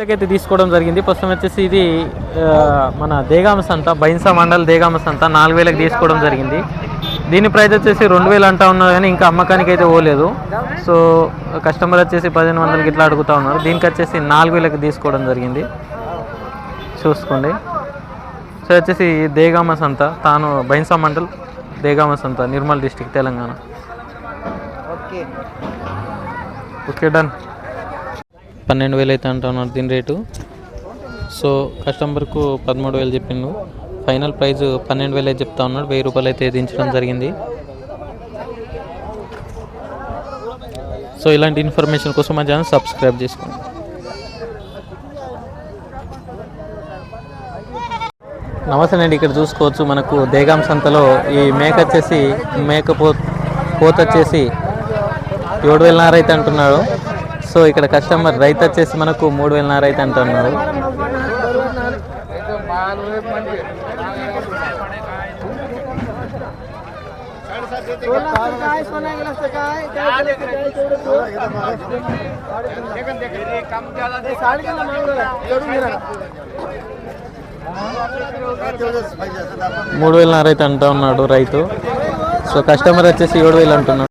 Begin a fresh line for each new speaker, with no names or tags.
అయితే తీసుకోవడం జరిగింది. ప్రస్తుతం వచ్చేసి ఇది మన దేగామ సంత బైన్సా మండల్ దేగామ సంత నాలుగు వేలకు తీసుకోవడం జరిగింది. దీని ప్రైస్ వచ్చేసి రెండు వేలు అంటా ఉన్నారు కానీ ఇంకా అమ్మకానికి అయితే పోలేదు. సో కస్టమర్ వచ్చేసి పదిహేను వందలకి ఇట్లా అడుగుతా ఉన్నారు. దీనికి వచ్చేసి నాలుగు వేలకు తీసుకోవడం జరిగింది. చూసుకోండి. సో వచ్చేసి దేగామ సంత తాను బైన్సా మండల్ దేగామ సంత Nirmal district Telangana.
Okay.
Okay done. పన్నెండు వేలు అయితే అంటున్నారు దీని రేటు. సో కస్టమర్కు పదమూడు వేలు చెప్పిండు. ఫైనల్ ప్రైస్ పన్నెండు వేలు అయితే చెప్తా ఉన్నాడు. వెయ్యి రూపాయలు అయితే దించడం జరిగింది. సో ఇలాంటి ఇన్ఫర్మేషన్ కోసం మా ఛానల్ సబ్స్క్రైబ్ చేసుకోండి. నమస్తే అండి. ఇక్కడ చూసుకోవచ్చు మనకు దేగాం సంతలో ఈ మేక వచ్చేసి మేక పో పోత వచ్చేసి ఏడు వేలన్నర అయితే అంటున్నాడు. సో ఇక్కడ కస్టమర్ రైతు వచ్చేసి మనకు మూడు వేల వేలన్నర అయితే
అంటున్నారు.
మూడు వేలన్నర అయితే అంటా ఉన్నాడు రైతు. సో కస్టమర్ వచ్చేసి ఏడు వేలు అంటున్నాడు.